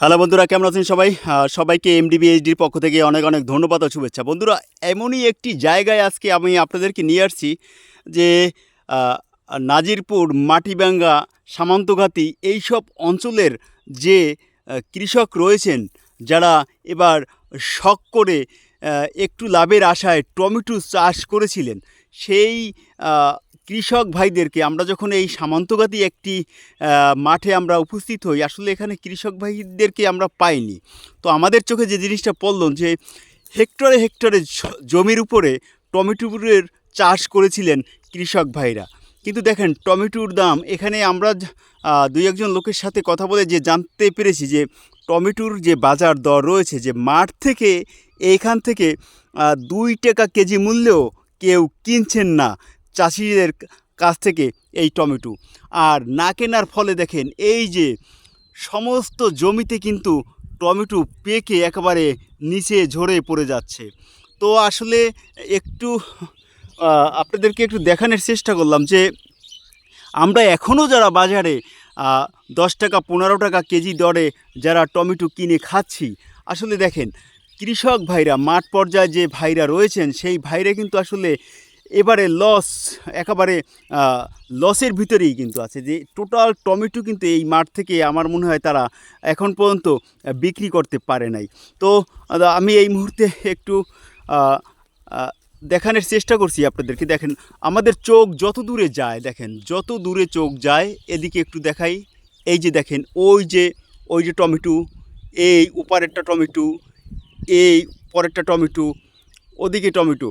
Hello বন্ধুরা, কেমন আছেন সবাই? সবাইকে এমডিবি এইচডির পক্ষ থেকে অনেক অনেক ধন্যবাদ ও শুভেচ্ছা। বন্ধুরা, এমনই একটি জায়গায় আজকে আমি আপনাদেরকে নিয়ে আসছি যে নাজিরপুর, মাটিবাঙ্গা সামন্তঘাতি এইসব অঞ্চলের যে কৃষক রয়েছেন, যারা এবার শখ করে একটু লাভের আশায় টমেটো চাষ করেছিলেন, সেই কৃষক ভাইদেরকে আমরা যখন এই সামন্তঘাতি একটি মাঠে আমরা উপস্থিত হই, আসলে এখানে কৃষক ভাইদেরকে আমরা পাইনি। তো আমাদের চোখে যে জিনিসটা পড়ল যে, হেক্টরে হেক্টরে জমির উপরে টমেটোর চাষ করেছিলেন কৃষক ভাইরা। কিন্তু দেখেন, টমেটোর দাম, এখানে আমরা দুই একজন লোকের সাথে কথা বলে যে জানতে পেরেছি যে, টমেটোর যে বাজার দর রয়েছে, যে মাঠ থেকে এইখান থেকে দুই টাকা কেজি মূল্যেও কেউ কিনছেন না। চাষিদের কাছ থেকে এই টমেটো। আর না কেনার ফলে দেখেন এই যে সমস্ত জমিতে কিন্তু টমেটো পেকে একেবারে নিচে ঝরে পড়ে যাচ্ছে। তো আসলে একটু আপনাদেরকে একটু দেখানোর চেষ্টা করলাম যে আমরা এখনও যারা বাজারে দশ টাকা, পনেরো টাকা কেজি দরে যারা টমেটো কিনে খাচ্ছি, আসলে দেখেন কৃষক ভাইরা মাঠ পর্যায়ে যে ভাইরা রয়েছেন, সেই ভাইরা কিন্তু আসলে এবারে লস একেবারে লসের ভিতরেই কিন্তু আছে যে টোটাল টমেটো কিন্তু এই মাঠ থেকে আমার মনে হয় তারা এখন পর্যন্ত বিক্রি করতে পারে নাই। তো আমি এই মুহূর্তে একটু দেখানোর চেষ্টা করছি আপনাদেরকে। দেখেন, আমাদের চোখ যত দূরে যায়, দেখেন, যত দূরে চোখ যায়, এদিকে একটু দেখাই। এই যে দেখেন, ওই যে ওই যে টমেটো, এই উপরেরটা টমেটো, এই পরেরটা টমেটো, ওদিকে টমেটো।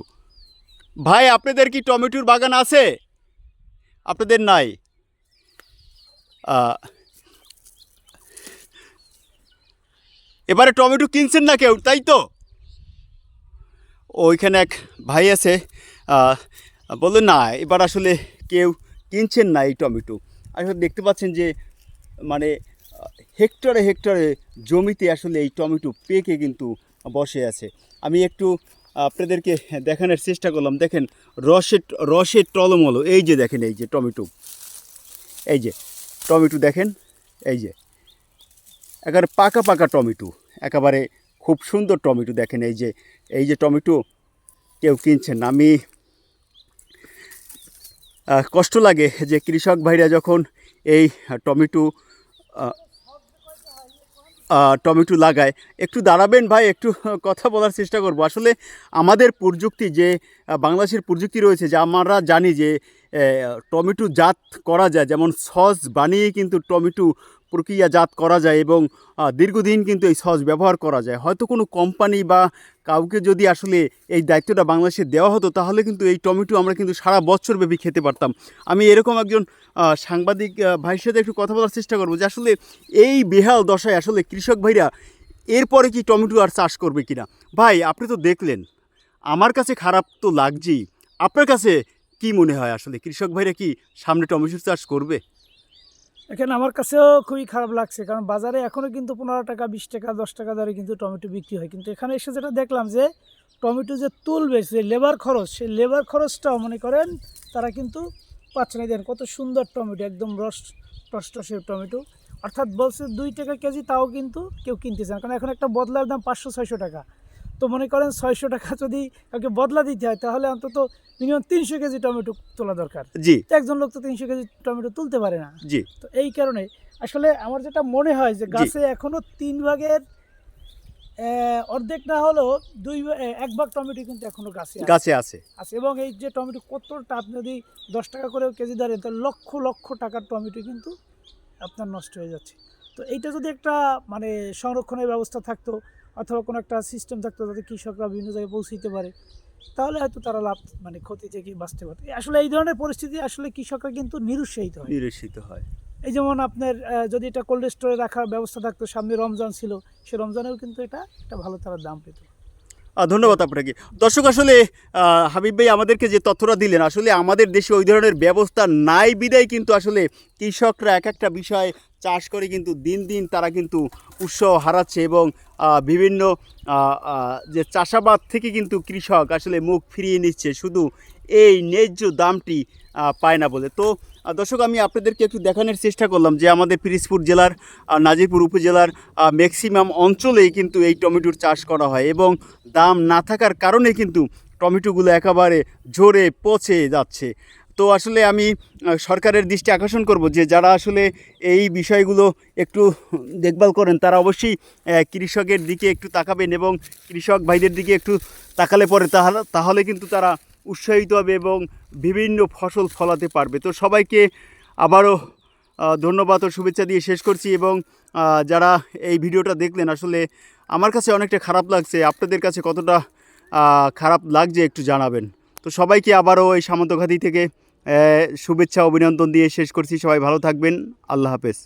ভাই, আপনাদের কি টমেটোর বাগান আছে? আপনাদের নাই? এবারে টমেটো কিনছেন না কেউ, তাই তো? ওইখানে এক ভাই আছে বলল, না, এবার আসলে কেউ কিনছেন না এই টমেটো। আসলে দেখতে পাচ্ছেন যে মানে হেক্টরে হেক্টরে জমিতে আসলে এই টমেটো পেকে কিন্তু বসে আছে। আমি একটু আপনাদেরকে দেখানোর চেষ্টা করলাম। দেখেন, রসের রসের টলমলো। এই যে দেখেন, এই যে টমেটো। এই যে, টমেটো দেখেন, এই যে। একেবারে পাকা পাকা টমেটো। একেবারে খুব সুন্দর টমেটো দেখেন, এই যে। এই যে টমেটো, কেউ কিনছেন। আমি কষ্ট লাগে যে কৃষক ভাইরা যখন এই টমেটো টমেটো লাগায়। একটু দাঁড়াবেন ভাই, একটু কথা বলার চেষ্টা করব। আসলে আমাদের প্রযুক্তি যে বাংলাদেশের প্রযুক্তি রয়েছে, যে আমরা জানি যে টমেটো জাত করা যায়। যেমন সস বানিয়ে কিন্তু টমেটো প্রক্রিয়াজাত করা যায় এবং দীর্ঘদিন কিন্তু এই সস ব্যবহার করা যায়। হয়তো কোনো কোম্পানি বা কাউকে যদি আসলে এই দায়িত্বটা বাংলাদেশে দেওয়া হতো, তাহলে কিন্তু এই টমেটো আমরা কিন্তু সারা বছর ব্যাপী খেতে পারতাম। আমি এরকম একজন সাংবাদিক ভাইয়ের সাথে একটু কথা বলার চেষ্টা করব যে, আসলে এই বেহাল দশায় আসলে কৃষক ভাইরা এরপরে কি টমেটো আর চাষ করবে কিনা? ভাই, আপনি তো দেখলেন, আমার কাছে খারাপ তো লাগছেই। আপনার কাছে কি মনে হয় আসলে? কৃষক ভাইরা কি সামনে টমেটো চাষ করবে? এখানে আমার কাছেও খুবই খারাপ লাগছে, কারণ বাজারে এখনও কিন্তু পনেরো টাকা, বিশ টাকা, দশ টাকা দরে কিন্তু টমেটো বিক্রি হয়। কিন্তু এখানে এসে যেটা দেখলাম যে, টমেটো যে তুলবে যে লেবার খরচ, সেই লেবার খরচটাও মনে করেন তারা কিন্তু পাচ্ছে না। দেন কত সুন্দর টমেটো, একদম রস টসটসে টমেটো। অর্থাৎ বলছে দুই টাকা কেজি তাও কিন্তু কেউ কিনতেছে না, কারণ এখন একটা বদলার দাম পাঁচশো, ছয়শো টাকা। তো মনে করেন ছয়শো টাকা যদি কাউকে বদলা দিতে হয় তাহলে অন্তত মিনিমাম তিনশো কেজি টমেটো তোলা দরকার। জি। একজন লোক তো তিনশো কেজি টমেটো তুলতে পারে না। জি। তো এই কারণে আসলে আমার যেটা মনে হয় যে গাছে এখনও তিন ভাগের অর্ধেক না হলেও দুই এক ভাগ টমেটো কিন্তু এখনও গাছে। গাছে আছে। আছে এবং এই যে টমেটো কতটা আপনি যদি দশ টাকা করেও কেজি ধরেন তাহলে লক্ষ লক্ষ টাকার টমেটো কিন্তু আপনার নষ্ট হয়ে যাচ্ছে। তো এইটা যদি একটা মানে সংরক্ষণের ব্যবস্থা থাকতো অথবা কোনো একটা সিস্টেম থাকতো যাতে কৃষকরা বিভিন্ন জায়গায় পৌঁছতে পারে তাহলে হয়তো তারা লাভ মানে ক্ষতি থেকে বাঁচতে পারত। আসলে এই ধরনের পরিস্থিতি আসলে কৃষকরা কিন্তু নিরুৎসাহিত হয়। নিরুৎসাহিত হয়। এই যেমন আপনার যদি এটা কোল্ড স্টোরে রাখার ব্যবস্থা থাকতো সামনে রমজান ছিল সে রমজানেও কিন্তু এটা একটা ভালো তারা দাম পেত। ধন্যবাদ আপনাকে। দর্শক, আসলে হাবিব ভাই আমাদেরকে যে তথ্যটা দিলেন, আসলে আমাদের দেশে ওই ধরনের ব্যবস্থা নাই বিদায়, কিন্তু আসলে কৃষকরা এক একটা বিষয় চাষ করে কিন্তু দিন দিন তারা কিন্তু উৎসাহ হারাচ্ছে এবং বিভিন্ন যে চাষাবাদ থেকে কিন্তু কৃষক আসলে মুখ ফিরিয়ে নিচ্ছে। শুধু এই ন্যায্য দামটি পায় না বলে। তো দর্শক, আমি আপনাদেরকে একটু দেখানোর চেষ্টা করলাম যে আমাদের পিরিজপুর জেলার নাজিরপুর উপজেলার ম্যাক্সিমাম অঞ্চলেই কিন্তু এই টমেটোর চাষ করা হয় এবং দাম না থাকার কারণে কিন্তু টমেটোগুলো একেবারে ঝরে পচে যাচ্ছে। তো আসলে আমি সরকারের দৃষ্টি আকর্ষণ করব যে যারা আসলে এই বিষয়গুলো একটু দেখভাল করেন, তারা অবশ্যই কৃষকের দিকে একটু তাকাবেন এবং কৃষক ভাইদের দিকে একটু তাকালে পরে তাহলে তাহলে কিন্তু তারা উৎসাহিত হবে এবং বিভিন্ন ফসল ফলাতে পারবে। তো সবাইকে আবারও ধন্যবাদ ও শুভেচ্ছা দিয়ে শেষ করছি এবং যারা এই ভিডিওটা দেখলেন, আসলে আমার কাছে অনেকটা খারাপ লাগছে। আপনাদের কাছে কতটা খারাপ লাগছে একটু জানাবেন। তো সবাইকে আবারও এই সামন্তঘাতি থেকে শুভেচ্ছা, অভিনন্দন দিয়ে শেষ করছি। সবাই ভালো থাকবেন। আল্লাহ হাফেজ।